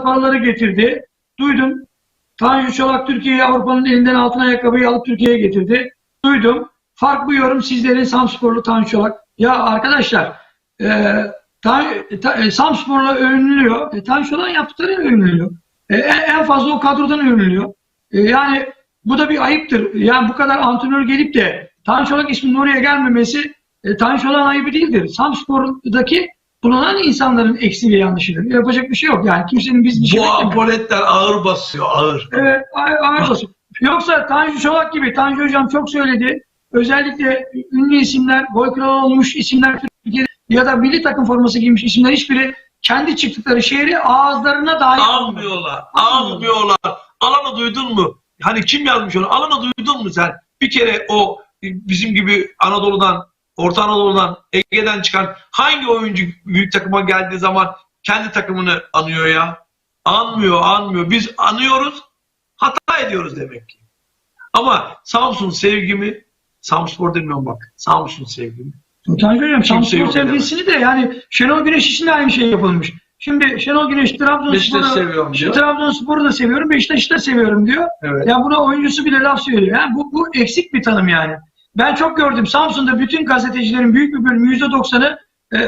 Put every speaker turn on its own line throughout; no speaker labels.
paraları getirdi. Duydum. Tanju Çolak Türkiye'yi Avrupa'nın elinden altın ayakkabıyı alıp Türkiye'ye getirdi. Duydum. Fark bu yorum sizlerin Samsporlu Tanju Çolak. Ya arkadaşlar e, ta, ta, e, Samsporlu övünülüyor. E, Tanju Çolak'ın yaptıkları övünülüyor. E, en, en fazla o kadrodan övünülüyor. E, yani bu da bir ayıptır. Yani bu kadar antrenör gelip de Tanju Çolak isminin oraya gelmemesi e, Tanju Çolak'ın ayıbı değildir. Samspor'daki bulunan insanların eksiği ve yanlışıdır. Yapacak bir şey yok. Yani kimsenin biz bir şey
Bu apoletler ağır basıyor ağır.
Evet, ağır, ağır basıyor. Yoksa Tanju Çolak gibi, Tanju Hocam çok söyledi. Özellikle ünlü isimler, gol kralı olmuş isimler Türkiye'de ya da milli takım forması giymiş isimler hiçbiri kendi çıktıkları şehri ağızlarına dahi
Almıyorlar. Almıyorlar. Alanı duydun mu? Hani kim yazmış onu? Alanı duydun mu sen? Bir kere o bizim gibi Anadolu'dan, Orta Anadolu'dan, Ege'den çıkan hangi oyuncu büyük takıma geldiği zaman kendi takımını anıyor ya? Anmıyor, anmıyor. Biz anıyoruz, hata ediyoruz demek ki. Ama Samsun sevgimi, Samspor demiyorum bak, Samsun sevgimi.
Tanju Hocam Samsun sevgisini de yani Şenol Güneş için de aynı şey yapılmış. Şimdi Şenol Güneş Trabzonspor'u. Trabzonspor'u da seviyorum, Beşiktaş'ı da seviyorum diyor.
Evet.
Ya buna oyuncusu bile laf söylüyor. Yani bu, bu eksik bir tanım yani. Ben çok gördüm. Samsun'da bütün gazetecilerin büyük bir bölümü %90'ı e,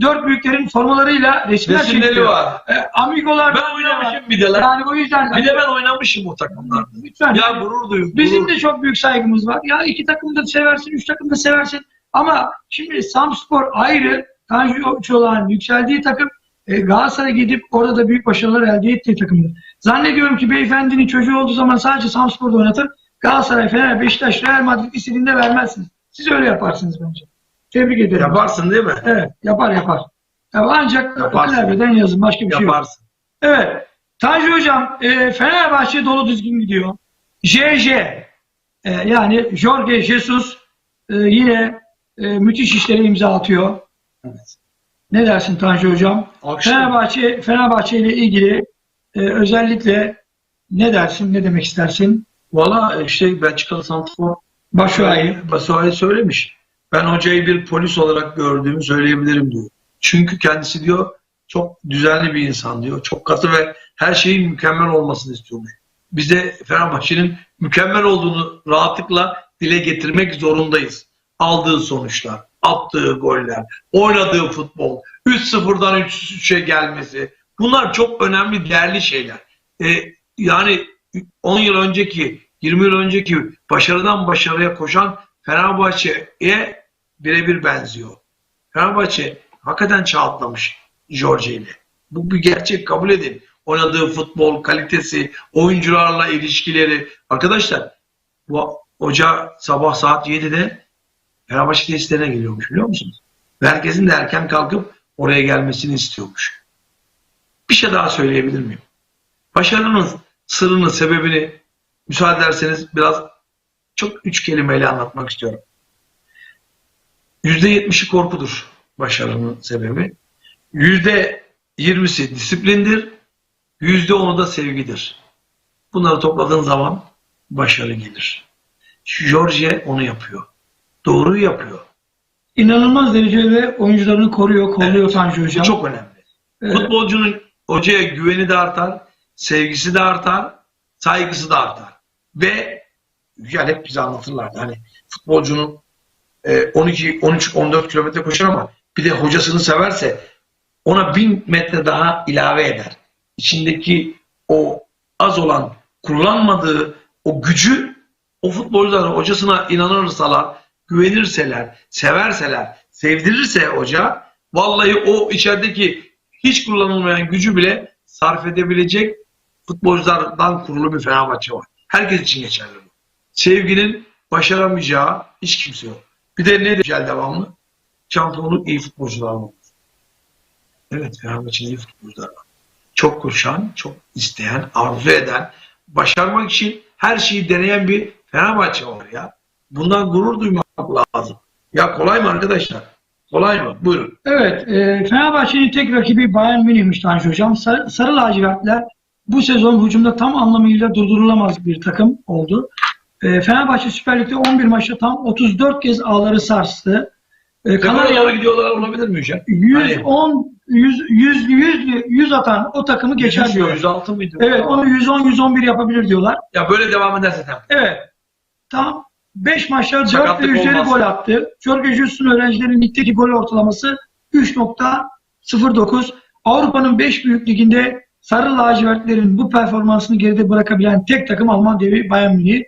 dört büyüklerin formalarıyla resimler
Resimleri
çekiyor.
var.
E, amigolar.
Ben oynamışım bir de lan.
Yani o yüzden
Bir de ben oynamışım o takımlarda.
lütfen.
Ya gurur duyuyorum.
Bizim
gurur.
de çok büyük saygımız var. Ya iki takımı da seversin, üç takımı da seversin. Ama şimdi Samspor ayrı, Tanju Çolak'ın yükseldiği takım, e, Galatasaray gidip orada da büyük başarılar elde ettiği takımdır. Zannediyorum ki beyefendinin çocuğu olduğu zaman sadece Samspor'da oynatır. Galatasaray, Fener, Beşiktaş, Real Madrid istediğinde vermezsiniz. Siz öyle yaparsınız bence. Tebrik ederim.
Yaparsın değil mi?
Evet, yapar yapar. Ya ancak
Yaparsın.
klavyeden yazın, başka bir şey yok.
Yaparsın.
Evet. Tanju Hocam, e, Fenerbahçe dolu düzgün gidiyor. JJ, e, yani Jorge Jesus e, yine e, müthiş işlere imza atıyor.
Evet.
Ne dersin Tanju Hocam?
Akşam.
Fenerbahçe, Fenerbahçe ile ilgili e, özellikle ne dersin, ne demek istersin?
Valla işte Belçikalı Santrfor
Başuay'ı.
Basuay söylemiş. Ben hocayı bir polis olarak gördüğümü söyleyebilirim diyor. Çünkü kendisi diyor çok düzenli bir insan diyor. Çok katı ve her şeyin mükemmel olmasını istiyormuş. Biz de Fenerbahçe'nin mükemmel olduğunu rahatlıkla dile getirmek zorundayız. Aldığı sonuçlar, attığı goller, oynadığı futbol, 3-0'dan 3-3'e gelmesi. Bunlar çok önemli, değerli şeyler. E, yani 10 yıl önceki, 20 yıl önceki başarıdan başarıya koşan Fenerbahçe'ye birebir benziyor. Fenerbahçe hakikaten çağ atlamış Jorge ile. Bu bir gerçek kabul edin. Oynadığı futbol kalitesi, oyuncularla ilişkileri. Arkadaşlar bu hoca sabah saat 7'de Fenerbahçe tesislerine geliyormuş biliyor musunuz? Ve herkesin de erken kalkıp oraya gelmesini istiyormuş. Bir şey daha söyleyebilir miyim? Başarının sırrını, sebebini müsaade ederseniz biraz çok üç kelimeyle anlatmak istiyorum. Yüzde yetmişi korkudur başarının sebebi. Yüzde yirmisi disiplindir. Yüzde onu da sevgidir. Bunları topladığın zaman başarı gelir. George onu yapıyor. Doğruyu yapıyor.
İnanılmaz derecede oyuncularını koruyor, kolluyor Tanju
Bu
Hocam.
çok önemli.
Evet.
Futbolcunun hocaya güveni de artar, sevgisi de artar, saygısı da artar. Ve yani hep bize anlatırlardı. Hani futbolcunun e, 12, 13, 14 kilometre koşar ama bir de hocasını severse ona bin metre daha ilave eder. İçindeki o az olan kullanmadığı o gücü o futbolcular hocasına inanırsalar, güvenirseler, severseler, sevdirirse hoca vallahi o içerideki hiç kullanılmayan gücü bile sarf edebilecek futbolculardan kurulu bir Fenerbahçe var. Herkes için geçerli bu. Sevginin başaramayacağı hiç kimse yok. Bir de ne güzel devamlı? Şampiyonluk iyi futbolcular var. Evet Fenerbahçe'nin iyi futbolcular var. Çok koşan, çok isteyen, arzu eden, başarmak için her şeyi deneyen bir Fenerbahçe var ya. Bundan gurur duymak lazım. Ya kolay mı arkadaşlar? Kolay mı? Buyurun.
Evet, e, Fenerbahçe'nin tek rakibi Bayern Münih'miş Tanju Hocam. Sarı, Sarı lacivertler bu sezon hücumda tam anlamıyla durdurulamaz bir takım oldu. E, Fenerbahçe Süper Lig'de 11 maçta tam 34 kez ağları sarstı. E, Kanaryalar
gidiyorlar olabilir mi hocam?
110 100 100 100 100 atan o takımı geçer diyor.
106 mıydı?
Evet onu 110 111 yapabilir diyorlar.
Ya böyle devam ederse tamam.
Evet. Tam 5 maçta 4 ve
Sakatlık
üzeri gol attı. Jorge Jesus'un öğrencilerin ligdeki gol ortalaması 3.09. Avrupa'nın 5 büyük liginde Sarı lacivertlerin bu performansını geride bırakabilen tek takım Alman devi Bayern Münih.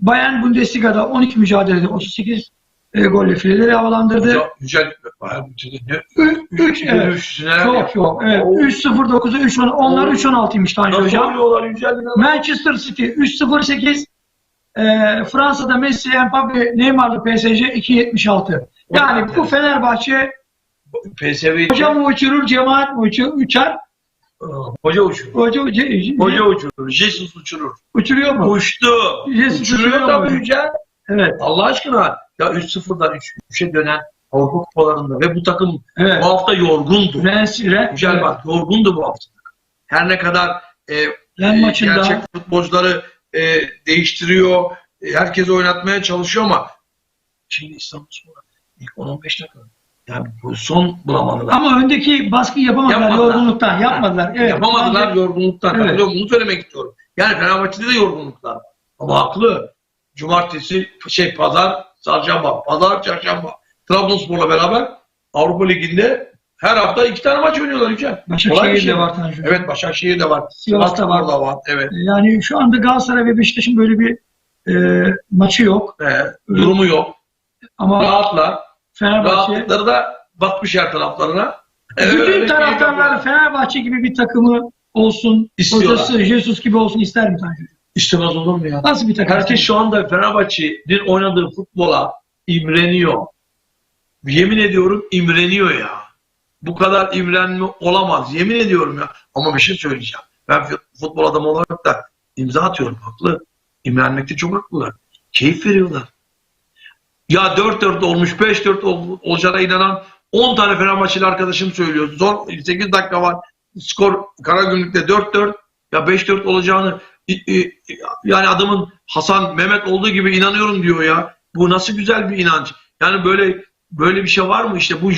Bayern Bundesliga'da 12 mücadelede 38 e, golle fileleri havalandırdı.
Yücel bayağı bütün ne?
3 evet.
Üçüne
Çok çok. Evet. 3-0-9'a 3 onlar
Oo.
3-16'ymış Tanju Hocam. Manchester City 3-0-8 e, Fransa'da Messi, Mbappe, Neymar'lı PSG 2-76. Yani bu Fenerbahçe
PSV'yi
hoca mı uçurur, cemaat uçur, uçar?
Hoca uçurur.
Hoca, hoca,
Hoca uçurur. Jesus uçurur.
uçuruyor mu?
Uçtu.
Jesus
Uçuruyor tabii? Yücel.
Evet.
Allah aşkına ya 3-0'dan 3-3'e dönen Avrupa kupalarında ve bu takım
Evet.
bu hafta yorgundu.
Rennes ile
Yücel bak yorgundu bu hafta. Her ne kadar e,
Len
e,
maçında
gerçek futbolcuları e, değiştiriyor, e, herkesi oynatmaya çalışıyor ama şimdi İstanbulspor'a ilk 10-15 dakika yani pozisyon bulamadılar.
ama öndeki baskıyı yapamadılar,
Yapmadılar.
yorgunluktan. Yapmadılar. Evet.
Yapamadılar yorgunluktan.
Evet.
Evet. Bunu söylemek istiyorum. Yani Fenerbahçe'de de yorgunluklar. Ama haklı. Cumartesi, şey pazar, çarşamba, pazar, çarşamba. Trabzonspor'la beraber Avrupa Ligi'nde her hafta iki tane maç oynuyorlar bir
Başakşehir
şey.
de var Tanju.
Evet Başakşehir de var.
Sivas'ta var.
da var. Evet.
Yani şu anda Galatasaray ve Beşiktaş'ın böyle bir e, maçı yok.
Ee, durumu yok.
Ama
Rahatlar.
Fenerbahçe
Rahatlıkları da bakmış her taraflarına.
bütün
Öyle
taraftarlar
keyif yapıyorlar.
Fenerbahçe gibi bir takımı olsun.
İstiyorlar.
Hocası Jesus gibi olsun ister mi Tanju?
İstemez olur mu ya?
Nasıl bir takım?
Herkes şu anda Fenerbahçe'nin oynadığı futbola imreniyor. Yemin ediyorum imreniyor ya. Bu kadar imrenme olamaz. Yemin ediyorum ya. Ama bir şey söyleyeceğim. Ben futbol adamı olarak da imza atıyorum. Haklı. İmrenmekte çok haklılar. Keyif veriyorlar. Ya 4-4 olmuş, 5-4 ol, olacağına inanan 10 tane Fenerbahçeli arkadaşım söylüyor. Son 8 dakika var. Skor Karagümrük'te 4-4. Ya 5-4 olacağını yani adamın Hasan Mehmet olduğu gibi inanıyorum diyor ya. Bu nasıl güzel bir inanç. Yani böyle böyle bir şey var mı? İşte bu